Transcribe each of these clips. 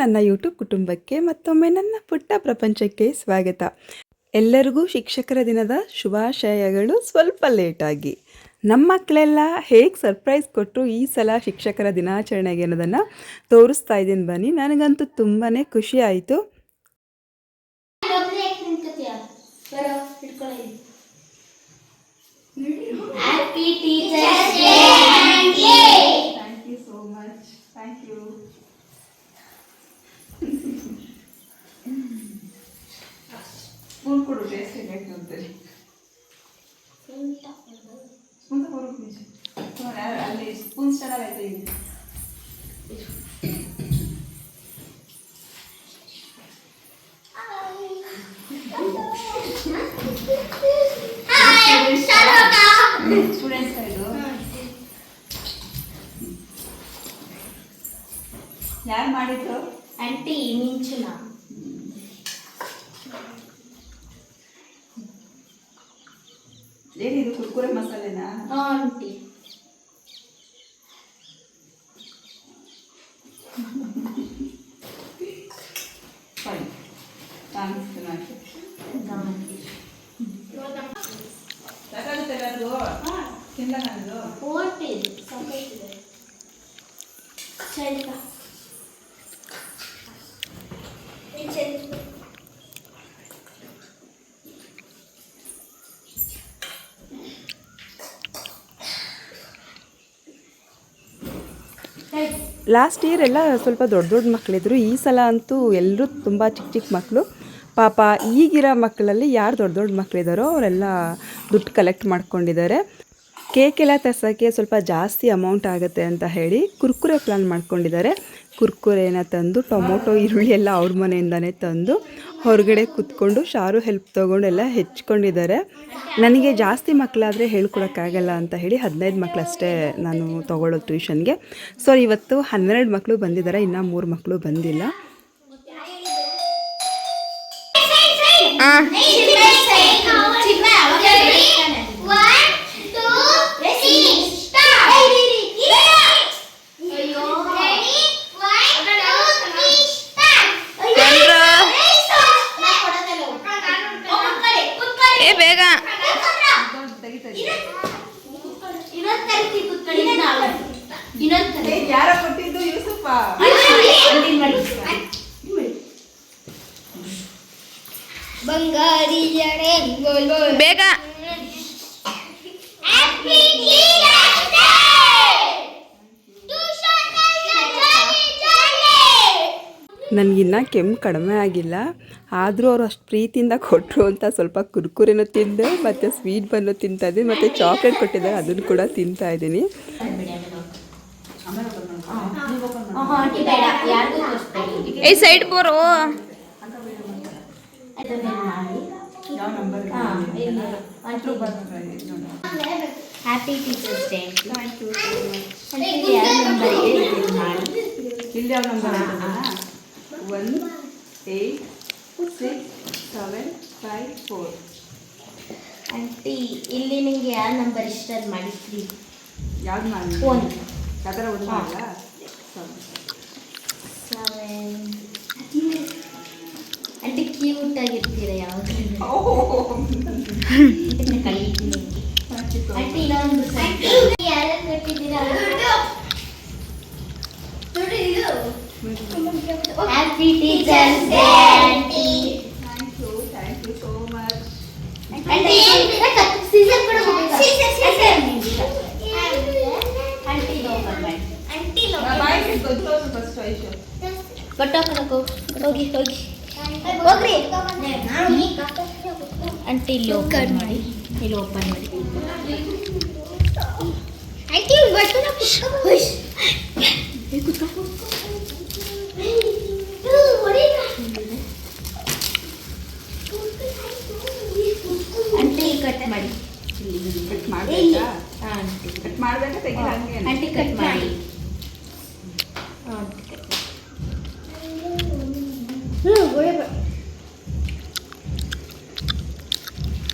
ನನ್ನ ಯೂಟ್ಯೂಬ್ ಕುಟುಂಬಕ್ಕೆ ಮತ್ತೊಮ್ಮೆ ನನ್ನ ಪುಟ್ಟ ಪ್ರಪಂಚಕ್ಕೆ ಸ್ವಾಗತ. ಎಲ್ಲರಿಗೂ ಶಿಕ್ಷಕರ ದಿನದ ಶುಭಾಶಯಗಳು. ಸ್ವಲ್ಪ ಲೇಟಾಗಿ ನಮ್ಮ ಮಕ್ಕಳೆಲ್ಲ ಹೇಗೆ ಸರ್ಪ್ರೈಸ್ ಕೊಟ್ಟರು ಈ ಸಲ ಶಿಕ್ಷಕರ ದಿನಾಚರಣೆಗೆ ಅನ್ನೋದನ್ನು ತೋರಿಸ್ತಾ ಇದ್ದೀನಿ ಬನ್ನಿ. ನನಗಂತೂ ತುಂಬಾ ಖುಷಿ ಆಯಿತು. Happy Teachers Day, कोणतं बरोबर पुंज कोण पुंज टाकायचं ಏನಿದು ಕುರ್ಕುರೆ ಮಸಾಲೆನಾ ಆಂಟಿ ಫೈನ್ ಥ್ಯಾಂಕ್ಸ್ ನನಗೆ ಸಾಕಾಗುತ್ತೆ ಅದು ತಿಂದ ನಂದು ಓಟಿದೆ ಸಾಕಾಯ್ತಿದೆ ಸರಿತಾ ಲಾಸ್ಟ್ ಇಯರ್ ಎಲ್ಲ ಸ್ವಲ್ಪ ದೊಡ್ಡ ದೊಡ್ಡ ಮಕ್ಕಳಿದ್ರು ಈ ಸಲ ಅಂತೂ ಎಲ್ಲರೂ ತುಂಬ ಚಿಕ್ಕ ಚಿಕ್ಕ ಮಕ್ಕಳು ಪಾಪ ಈಗಿರೋ ಮಕ್ಕಳಲ್ಲಿ ಯಾರು ದೊಡ್ಡ ದೊಡ್ಡ ಮಕ್ಕಳಿದ್ದಾರೋ ಅವರೆಲ್ಲ ದುಡ್ಡು ಕಲೆಕ್ಟ್ ಮಾಡ್ಕೊಂಡಿದ್ದಾರೆ ಕೇಕ್ ಎಲ್ಲ ತರ್ಸೋಕ್ಕೆ ಸ್ವಲ್ಪ ಜಾಸ್ತಿ ಅಮೌಂಟ್ ಆಗುತ್ತೆ ಅಂತ ಹೇಳಿ ಕುರ್ಕುರೆ ಪ್ಲಾನ್ ಮಾಡ್ಕೊಂಡಿದ್ದಾರೆ ಕುರ್ಕುರೆನ ತಂದು ಟೊಮೊಟೊ ಈರುಳ್ಳಿ ಎಲ್ಲ ಅವ್ರ ಮನೆಯಿಂದನೇ ತಂದು ಹೊರಗಡೆ ಕೂತ್ಕೊಂಡು ಶಾರು ಹೆಲ್ಪ್ ತೊಗೊಂಡು ಎಲ್ಲ ಹೆಚ್ಕೊಂಡಿದ್ದಾರೆ. ನನಗೆ ಜಾಸ್ತಿ ಮಕ್ಕಳಾದರೆ ಹೇಳ್ಕೊಡೋಕ್ಕಾಗಲ್ಲ ಅಂತ ಹೇಳಿ ಹದಿನೈದು ಮಕ್ಕಳಷ್ಟೇ ನಾನು ತೊಗೊಳ್ಳೋದು ಟ್ಯೂಷನ್ಗೆ ಸೊ ಇವತ್ತು ಹನ್ನೆರಡು ಮಕ್ಕಳು ಬಂದಿದ್ದಾರೆ ಇನ್ನೂ ಮೂರು ಮಕ್ಕಳು ಬಂದಿಲ್ಲ. ಬೇಗ. ನನಗಿನ್ನ ಕೆಮ್ಮು ಕಡಿಮೆ ಆಗಿಲ್ಲ. ಆದರೂ ಅವರು ಅಷ್ಟು ಪ್ರೀತಿಯಿಂದ ಕೊಟ್ಟರು ಅಂತ ಸ್ವಲ್ಪ ಕುರ್ಕುರೆನೂ ತಿಂದೆ ಮತ್ತು ಸ್ವೀಟ್ ಬನ್ನು ತಿಂತಾ ಇದ್ದೀನಿ ಮತ್ತು ಚಾಕ್ಲೇಟ್ ಕೊಟ್ಟಿದ್ದಾರೆ ಅದನ್ನು ಕೂಡ ತಿಂತಾ ಇದ್ದೀನಿ. ಏ ಸೈಡ್ ಬೋರು ಅದನ್ನ ಮಾಡಿ ಯಾವ ನಂಬರ್ ಹಾ ಇಲ್ಲಿ ಹ್ಯಾಪಿ ಟೀಚರ್ಸ್ ಡೇ ಆಂಟಿ ಯಾರ ನಂಬರ್ ಇದೆ ಮಾಡಿ ಇಲ್ಲಿ ಯಾವ number one eight six seven five four aunty ಇಲ್ಲಿ ನಿಮಗೆ ಯಾವ ನಂಬರ್ ಇಷ್ಟ ಮಾಡಿಸ್ರಿ ಯಾವ್ದು ಮಾಡಿ? ಫೋನ್ ಯಾವ್ದಾರ ಒಂದು ಮಾಡಲ್ಲ ಸೆವೆನ್ ಆಂಟಿ ಕ್ಯೂಟ್ ಆಗಿರ್ತೀರ ಯಾವಾಗ ಕಳೀತೀನಿ ಆಂಟಿ ಇನ್ನೊಂದು ಯಾರು ಕೊಟ್ಟಿದ್ದೀರಾ happy teachers day aunty thank you thank you so much aunty season ಕೂಡ aunty open bye aunty first Aishu ಬಟ್ಟೋಕನಕ್ಕೆ ಹೋಗಿ ಹೋಗಿ ಹೋಗ್ರಿ ಆಂಟಿ ಇಲ್ಲಿ ಓಪನ್ ಮಾಡಿ ಇಲ್ಲಿ ಓಪನ್ ಮಾಡಿ ಆಂಟಿ ಬಟ್ಟನ ಆಂಟಿ ಕಟ್ ಮಾಡಿ ಕಟ್ ಮಾಡಬೇಕಾ ಹಾ, ಆಂಟಿ ಕಟ್ ಮಾಡಬೇಕಾ ತೆಗಿಲ್ಲ ಹಂಗೆ ಆಂಟಿ ಕಟ್ ಮಾಡಿ ಹಾ, ಆಂಟಿ ಕಟ್ ಮಾಡಿ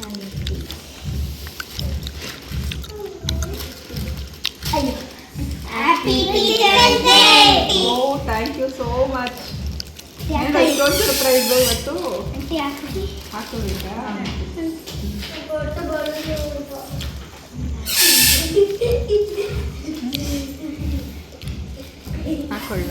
ಆಂಟಿ. ಅಯ್ಯೋ. Happy Teacher's Day! Oh thank you so much ಇವತ್ತು ಆಂಟಿ ಹಾಕಿ ಹಾಕೋಬೇಕಾ ಹಾಕೊಳ್ಳ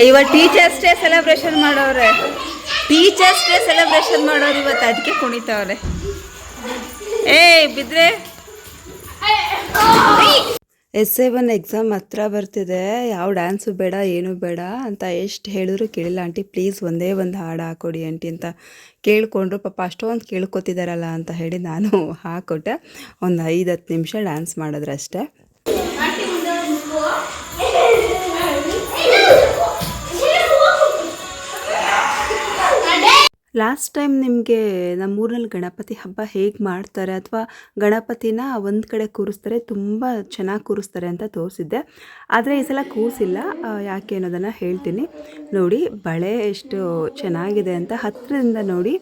ಇವತ್ತು ಟೀಚರ್ಸ್ ಡೇ ಸೆಲೆಬ್ರೇಷನ್ ಮಾಡೋರೆ ಟೀಚರ್ಸ್ ಡೇ ಸೆಲೆಬ್ರೇಷನ್ ಮಾಡೋರು ಇವತ್ತು ಅದಕ್ಕೆ ಕುಣಿತಾವ್ರೆ. ಏಯ್, ಬಿದ್ರೆ. ಎಸ್ ಎ ಒನ್ ಎಕ್ಸಾಮ್ ಹತ್ರ ಬರ್ತಿದೆ. ಯಾವ ಡ್ಯಾನ್ಸು ಬೇಡ, ಏನು ಬೇಡ ಅಂತ ಎಷ್ಟು ಹೇಳಿದ್ರು ಕೇಳಿಲ್ಲ. ಆಂಟಿ ಪ್ಲೀಸ್ ಒಂದೇ ಒಂದು ಹಾಡು ಹಾಕೊಡಿ ಆಂಟಿ ಅಂತ ಕೇಳಿಕೊಂಡ್ರು. ಪಾಪ ಅಷ್ಟೊಂದು ಕೇಳ್ಕೊತಿದ್ದಾರಲ್ಲ ಅಂತ ಹೇಳಿ ನಾನು ಹಾಕೊಟ್ಟೆ. ಒಂದು ಐದು ಹತ್ತು ನಿಮಿಷ ಡ್ಯಾನ್ಸ್ ಮಾಡಿದ್ರೆ ಲಾಸ್ಟ್ ಟೈಮ್ ನಿಮಗೆ ನಮ್ಮೂರಲ್ಲಿ ಗಣಪತಿ ಹಬ್ಬ ಹೇಗೆ ಮಾಡ್ತಾರೆ ಅಥವಾ ಗಣಪತಿನ ಒಂದು ಕಡೆ ಕೂರಿಸ್ತಾರೆ ತುಂಬ ಚೆನ್ನಾಗಿ ಕೂರಿಸ್ತಾರೆ ಅಂತ ತೋರಿಸಿದ್ದೆ. ಆದರೆ ಈ ಸಲ ಕೂಸಿಲ್ಲ ಯಾಕೆ ಅನ್ನೋದನ್ನು ಹೇಳ್ತೀನಿ. ನೋಡಿ, ಬಳೆ ಎಷ್ಟು ಚೆನ್ನಾಗಿದೆ ಅಂತ ಹತ್ತಿರದಿಂದ ನೋಡಿ.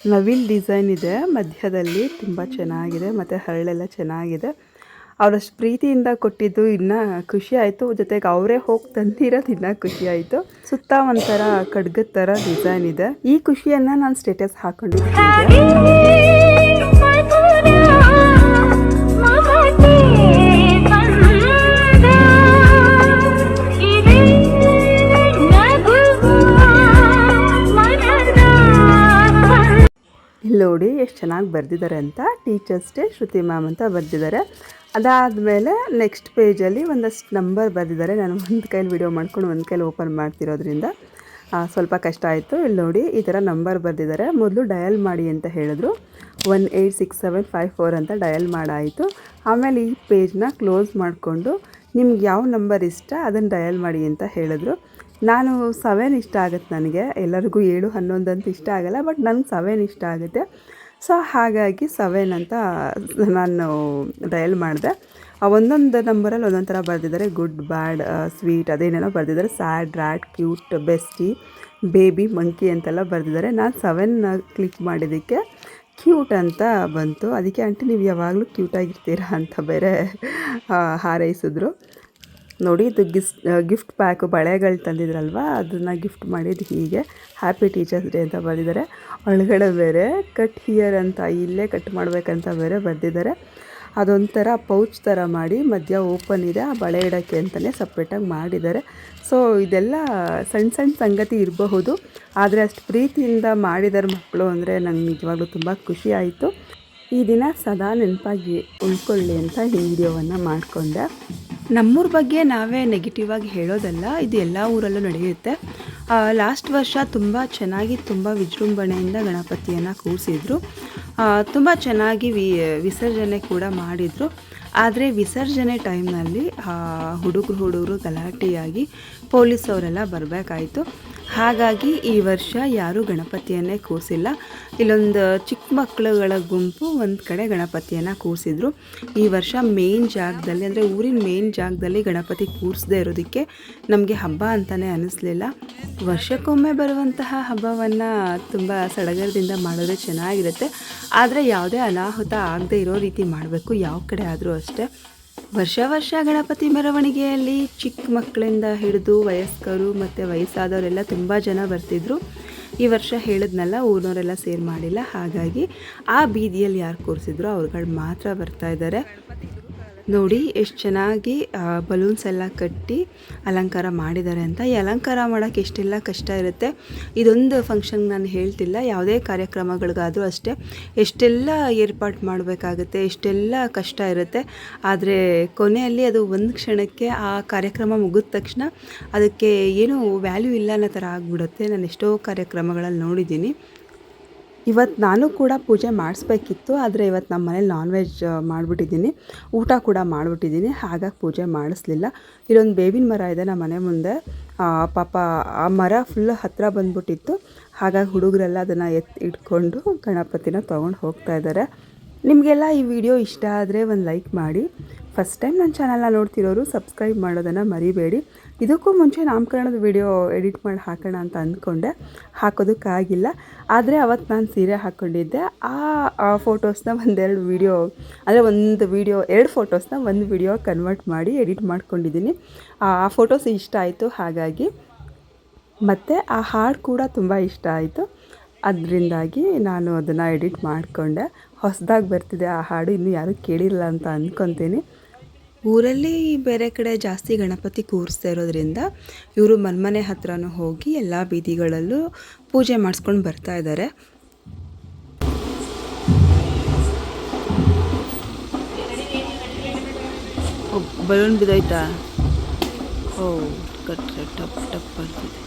ನವಿಲ್ ಡಿಸೈನ್ ಇದೆ, ಮಧ್ಯದಲ್ಲಿ ತುಂಬ ಚೆನ್ನಾಗಿದೆ, ಮತ್ತು ಹರಳೆಲ್ಲ ಚೆನ್ನಾಗಿದೆ. ಅವರಷ್ಟು ಪ್ರೀತಿಯಿಂದ ಕೊಟ್ಟಿದ್ದು ಇನ್ನೂ ಖುಷಿ ಆಯಿತು. ಜೊತೆಗೆ ಅವರೇ ಹೋಗಿ ತಂದಿರೋದು ಇನ್ನೂ ಖುಷಿ ಆಯಿತು. ಸುತ್ತ ಒಂಥರ ಖಡ್ಗದ ಥರ ಡಿಸೈನ್ ಇದೆ. ಈ ಖುಷಿಯನ್ನು ನಾನು ಸ್ಟೇಟಸ್ ಹಾಕೊಂಡು ಇಲ್ಲಿ ನೋಡಿ ಎಷ್ಟು ಚೆನ್ನಾಗಿ ಬರೆದಿದ್ದಾರೆ ಅಂತ. ಟೀಚರ್ಸ್ ಡೇ ಶ್ರುತಿ ಮ್ಯಾಮ್ ಅಂತ ಬರೆದಿದ್ದಾರೆ. ಅದಾದಮೇಲೆ ನೆಕ್ಸ್ಟ್ ಪೇಜಲ್ಲಿ ಒಂದಷ್ಟು ನಂಬರ್ ಬರೆದಿದ್ದಾರೆ. ನಾನು ಒಂದು ಕೈಲಿ ವಿಡಿಯೋ ಮಾಡ್ಕೊಂಡು ಒಂದು ಕೈಲಿ ಓಪನ್ ಮಾಡ್ತಿರೋದ್ರಿಂದ ಸ್ವಲ್ಪ ಕಷ್ಟ ಆಯಿತು. ಇಲ್ಲಿ ನೋಡಿ, ಈ ಥರ ನಂಬರ್ ಬರೆದಿದ್ದಾರೆ. ಮೊದಲು ಡಯಲ್ ಮಾಡಿ ಅಂತ ಹೇಳಿದ್ರು. One eight six seven five four ಅಂತ ಡಯಲ್ ಮಾಡಾಯಿತು. ಆಮೇಲೆ ಈ ಪೇಜ್ನ ಕ್ಲೋಸ್ ಮಾಡಿಕೊಂಡು, ನಿಮ್ಗೆ ಯಾವ ನಂಬರ್ ಇಷ್ಟ ಅದನ್ನು ಡಯಲ್ ಮಾಡಿ ಅಂತ ಹೇಳಿದ್ರು. ನಾನು ಸೆವೆನ್ ಇಷ್ಟ ಆಗುತ್ತೆ ನನಗೆ. ಎಲ್ಲರಿಗೂ ಏಳು ಹನ್ನೊಂದು ಅಂತ ಇಷ್ಟ ಆಗಲ್ಲ ಬಟ್ ನನಗೆ ಸೆವೆನ್ ಇಷ್ಟ ಆಗುತ್ತೆ. ಸೊ ಹಾಗಾಗಿ ಸೆವೆನ್ ಅಂತ ನಾನು ಡಯಲ್ ಮಾಡಿದೆ. ಒಂದೊಂದು ನಂಬರಲ್ಲಿ ಒಂದೊಂದು ಥರ ಬರೆದಿದ್ದಾರೆ. ಗುಡ್, ಬ್ಯಾಡ್ ಸ್ವೀಟ್, ಅದೇನೇನೋ ಬರೆದಿದ್ದಾರೆ. Sad rad cute, bestie, baby, monkey ಅಂತೆಲ್ಲ ಬರೆದಿದ್ದಾರೆ. ನಾನು ಸೆವೆನ್ ಕ್ಲಿಕ್ ಮಾಡಿದ್ದಕ್ಕೆ ಕ್ಯೂಟ್ ಅಂತ ಬಂತು. ಅದಕ್ಕೆ ಆಂಟಿ, ನೀವು ಯಾವಾಗಲೂ ಕ್ಯೂಟಾಗಿರ್ತೀರಾ ಅಂತ ಬೇರೆ ಹಾರೈಸಿದ್ರು. ನೋಡಿ, ಇದು ಗಿಸ್ ಗಿಫ್ಟ್ ಪ್ಯಾಕು ಬಳೆಗಳು ತಂದಿದ್ರಲ್ವಾ? ಅದನ್ನು ಗಿಫ್ಟ್ ಮಾಡಿದ್ದು ಹೀಗೆ. ಹ್ಯಾಪಿ ಟೀಚರ್ಸ್ ಡೇ ಅಂತ ಬರೆದಿದ್ದಾರೆ. ಒಳಗಡೆ ಬೇರೆ ಕಟ್ ಹಿಯರ್ ಅಂತ ಇಲ್ಲೇ ಕಟ್ ಮಾಡಬೇಕಂತ ಬೇರೆ ಬರೆದಿದ್ದಾರೆ. ಅದೊಂಥರ ಪೌಚ್ ಥರ ಮಾಡಿ ಮಧ್ಯ ಓಪನ್ ಇದೆ, ಆ ಬಳೆ ಇಡೋಕ್ಕೆ ಅಂತಲೇ ಸಪ್ರೇಟಾಗಿ ಮಾಡಿದ್ದಾರೆ. ಸೊ ಇದೆಲ್ಲ ಸಣ್ಣ ಸಣ್ಣ ಸಂಗತಿ ಇರಬಹುದು. ಆದರೆ ಅಷ್ಟು ಪ್ರೀತಿಯಿಂದ ಮಾಡಿದ್ದಾರೆ ಮಕ್ಕಳು ಅಂದರೆ ನಂಗೆ ನಿಜವಾಗ್ಲೂ ತುಂಬ ಖುಷಿ ಆಯಿತು. ಈ ದಿನ ಸದಾ ನೆನಪಾಗಿ ಉಳ್ಕೊಳ್ಳಿ ಅಂತ ಈ ವಿಡಿಯೋವನ್ನು ಮಾಡಿಕೊಂಡೆ. ನಮ್ಮೂರ ಬಗ್ಗೆ ನಾವೇ ನೆಗೆಟಿವ್ ಆಗಿ ಹೇಳೋದಲ್ಲ, ಇದು ಎಲ್ಲ ಊರಲ್ಲೂ ನಡೆಯುತ್ತೆ. ಲಾಸ್ಟ್ ವರ್ಷ ತುಂಬ ಚೆನ್ನಾಗಿ ತುಂಬ ವಿಜೃಂಭಣೆಯಿಂದ ಗಣಪತಿಯನ್ನು ಕೂರಿಸಿದ್ರು. ತುಂಬ ಚೆನ್ನಾಗಿ ವಿ, ವಿಸರ್ಜನೆ ಕೂಡ ಮಾಡಿದರು. ಆದರೆ ವಿಸರ್ಜನೆ ಟೈಮ್ನಲ್ಲಿ ಹುಡುಗರು ಹುಡುಗರು ಗಲಾಟೆಯಾಗಿ ಪೊಲೀಸವರೆಲ್ಲ ಬರಬೇಕಾಯಿತು. ಹಾಗಾಗಿ ಈ ವರ್ಷ ಯಾರೂ ಗಣಪತಿಯನ್ನೇ ಕೂರಿಸಿಲ್ಲ. ಇಲ್ಲೊಂದು ಚಿಕ್ಕ ಮಕ್ಕಳುಗಳ ಗುಂಪು ಒಂದು ಕಡೆ ಗಣಪತಿಯನ್ನು ಕೂರಿಸಿದ್ರು. ಈ ವರ್ಷ ಮೇನ್ ಜಾಗದಲ್ಲಿ, ಅಂದರೆ ಊರಿನ ಮೇನ್ ಜಾಗದಲ್ಲಿ ಗಣಪತಿ ಕೂರಿಸದೇ ಇರೋದಕ್ಕೆ ನಮಗೆ ಹಬ್ಬ ಅಂತಲೇ ಅನ್ನಿಸ್ಲಿಲ್ಲ ವರ್ಷಕ್ಕೊಮ್ಮೆ ಬರುವಂತಹ ಹಬ್ಬವನ್ನು ತುಂಬ ಸಡಗರದಿಂದ ಮಾಡಿದ್ರೆ ಚೆನ್ನಾಗಿರುತ್ತೆ. ಆದರೆ ಯಾವುದೇ ಅನಾಹುತ ಆಗದೆ ಇರೋ ರೀತಿ ಮಾಡಬೇಕು. ಯಾವ ಕಡೆ ಆದರೂ ಅಷ್ಟೇ. ವರ್ಷ ವರ್ಷ ಗಣಪತಿ ಮೆರವಣಿಗೆಯಲ್ಲಿ ಚಿಕ್ಕ ಮಕ್ಕಳಿಂದ ಹಿಡಿದು ವಯಸ್ಕರು ಮತ್ತು ವಯಸ್ಸಾದವರೆಲ್ಲ ತುಂಬ ಜನ ಬರ್ತಿದ್ರು. ಈ ವರ್ಷ ಹೇಳಿದ್ನಲ್ಲ, ಊರಿನವರೆಲ್ಲ ಸೇರ್ ಮಾಡಿಲ್ಲ. ಹಾಗಾಗಿ ಆ ಬೀದಿಯಲ್ಲಿ ಯಾರು ಕೂರಿಸಿದ್ರು ಅವ್ರುಗಳು ಮಾತ್ರ ಬರ್ತಾ ಇದ್ದಾರೆ. ನೋಡಿ, ಎಷ್ಟು ಚೆನ್ನಾಗಿ ಬಲೂನ್ಸ್ ಎಲ್ಲ ಕಟ್ಟಿ ಅಲಂಕಾರ ಮಾಡಿದ್ದಾರೆ ಅಂತ. ಈ ಅಲಂಕಾರ ಮಾಡೋಕ್ಕೆ ಎಷ್ಟೆಲ್ಲ ಕಷ್ಟ ಇರುತ್ತೆ. ಇದೊಂದು ಫಂಕ್ಷನ್ ನಾನು ಹೇಳ್ತಿಲ್ಲ. ಯಾವುದೇ ಕಾರ್ಯಕ್ರಮಗಳಿಗಾದರೂ ಅಷ್ಟೇ. ಎಷ್ಟೆಲ್ಲ ಏರ್ಪಾಟ್ ಮಾಡಬೇಕಾಗುತ್ತೆ, ಎಷ್ಟೆಲ್ಲ ಕಷ್ಟ ಇರುತ್ತೆ. ಆದರೆ ಕೊನೆಯಲ್ಲಿ ಅದು ಒಂದು ಕ್ಷಣಕ್ಕೆ ಆ ಕಾರ್ಯಕ್ರಮ ಮುಗಿದ ತಕ್ಷಣ ಅದಕ್ಕೆ ಏನೂ ವ್ಯಾಲ್ಯೂ ಇಲ್ಲ ಅನ್ನೋ ಥರ ಆಗಿಬಿಡುತ್ತೆ. ನಾನು ಎಷ್ಟೋ ಕಾರ್ಯಕ್ರಮಗಳಲ್ಲಿ ನೋಡಿದ್ದೀನಿ. ಇವತ್ತು ನಾನು ಕೂಡ ಪೂಜೆ ಮಾಡಿಸ್ಬೇಕಿತ್ತು, ಆದರೆ ಇವತ್ತು ನಮ್ಮ ಮನೇಲಿ ನಾನ್ ವೆಜ್ ಮಾಡಿಬಿಟ್ಟಿದ್ದೀನಿ. ಊಟ ಕೂಡ ಮಾಡಿಬಿಟ್ಟಿದ್ದೀನಿ, ಹಾಗಾಗಿ ಪೂಜೆ ಮಾಡಿಸ್ಲಿಲ್ಲ. ಇಲ್ಲೊಂದು ಬೇವಿನ ಮರ ಇದೆ ನಮ್ಮ ಮನೆ ಮುಂದೆ. ಪಾಪ ಆ ಮರ ಫುಲ್ ಹತ್ತಿರ ಬಂದ್ಬಿಟ್ಟಿತ್ತು. ಹಾಗಾಗಿ ಹುಡುಗರೆಲ್ಲ ಅದನ್ನು ಎತ್ತಿ ಇಟ್ಕೊಂಡು ಗಣಪತಿನ ತೊಗೊಂಡು ಹೋಗ್ತಾ ಇದ್ದಾರೆ ನಿಮಗೆಲ್ಲ ಈ ವಿಡಿಯೋ ಇಷ್ಟ ಆದರೆ ಒಂದು ಲೈಕ್ ಮಾಡಿ. ಫಸ್ಟ್ ಟೈಮ್ ನನ್ನ ಚಾನಲ್ನ ನೋಡ್ತಿರೋರು ಸಬ್ಸ್ಕ್ರೈಬ್ ಮಾಡೋದನ್ನು ಮರಿಬೇಡಿ. ಇದಕ್ಕೂ ಮುಂಚೆ ನಾಮಕರಣದ ವಿಡಿಯೋ ಎಡಿಟ್ ಮಾಡಿ ಹಾಕೋಣ ಅಂತ ಅಂದ್ಕೊಂಡೆ. ಹಾಕೋದಕ್ಕಾಗಿಲ್ಲ ಆದರೆ ಅವತ್ತು ನಾನು ಸೀರೆ ಹಾಕ್ಕೊಂಡಿದ್ದೆ ಆ ಫೋಟೋಸ್ನ ಒಂದೆರಡು ವಿಡಿಯೋ ಅಂದರೆ ಒಂದು ವಿಡಿಯೋ ಎರಡು ಫೋಟೋಸ್ನ ಒಂದು ವೀಡಿಯೋ ಕನ್ವರ್ಟ್ ಮಾಡಿ ಎಡಿಟ್ ಮಾಡ್ಕೊಂಡಿದ್ದೀನಿ. ಆ ಫೋಟೋಸ್ ಇಷ್ಟ ಆಯಿತು, ಹಾಗಾಗಿ. ಮತ್ತು ಆ ಹಾಡು ಕೂಡ ತುಂಬ ಇಷ್ಟ ಆಯಿತು. ಅದರಿಂದಾಗಿ ನಾನು ಅದನ್ನು ಎಡಿಟ್ ಮಾಡಿಕೊಂಡೆ. ಹೊಸದಾಗಿ ಬರ್ತಿದೆ ಆ ಹಾಡು, ಇನ್ನೂ ಯಾರೂ ಕೇಳಿಲ್ಲ ಅಂತ ಅಂದ್ಕೊತೀನಿ. ಊರಲ್ಲಿ ಬೇರೆ ಕಡೆ ಜಾಸ್ತಿ ಗಣಪತಿ ಕೂರಿಸ್ತಾ ಇರೋದ್ರಿಂದ ಇವರು ಮನ್ಮನೆ ಹತ್ರನೂ ಹೋಗಿ ಎಲ್ಲ ಬೀದಿಗಳಲ್ಲೂ ಪೂಜೆ ಮಾಡಿಸ್ಕೊಂಡು ಬರ್ತಾ ಇದ್ದಾರೆ. ಬಲೂನ್ ಬಿದ್ದೋಯ್ತಾ? ಓ, ಕಟ್ರೆ ಟಪ್ ಟಪ್ ಬರ್ತಿದೆ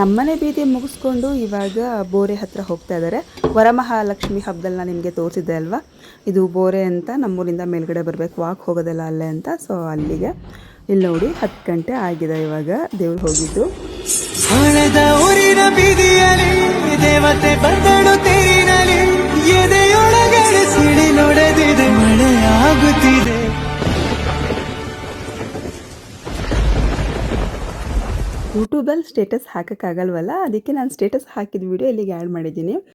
ನಮ್ಮನೆ ಬೀದಿ ಮುಗಿಸ್ಕೊಂಡು ಇವಾಗ ಬೋರೆ ಹತ್ರ ಹೋಗ್ತಾ ಇದ್ದಾರೆ. ವರಮಹಾಲಕ್ಷ್ಮಿ ಹಬ್ಬದಲ್ಲಿ ನಾನು ನಿಮಗೆ ತೋರಿಸಿದ್ದೆ ಅಲ್ವಾ? ಇದು ಬೋರೆ ಅಂತ ನಮ್ಮೂರಿಂದ ಮೇಲ್ಗಡೆ ಬರಬೇಕು. ವಾಕ್ ಹೋಗೋದಲ್ಲ ಅಲ್ಲೇ ಅಂತ. ಸೊ ಅಲ್ಲಿಗೆ ಇಲ್ಲಿ ನೋಡಿ ಹತ್ತು ಗಂಟೆ ಆಗಿದೆ ಇವಾಗ. ದೇವ್ರು ಹೋಗಿದ್ದು. ಊರಿನ ಬೀದಿಯಲ್ಲಿ ದೇವತೆ ಬಂದಳು ತೇರಿನಲ್ಲಿ. ಎದೆಯೊಳಗಡೆ ಸಿಡಿ ನೋಡದಿದೆ ಮಳೆಯಾಗುತ್ತಿದೆ. ಯೂಟ್ಯೂಬಲ್ಲಿ ಸ್ಟೇಟಸ್ ಹಾಕೋಕ್ಕಾಗಲ್ವಲ್ಲ? ಅದಕ್ಕೆ ನಾನು ಸ್ಟೇಟಸ್ ಹಾಕಿದ ವಿಡಿಯೋ ಇಲ್ಲಿಗೆ ಆ್ಯಡ್ ಮಾಡಿದ್ದೀನಿ.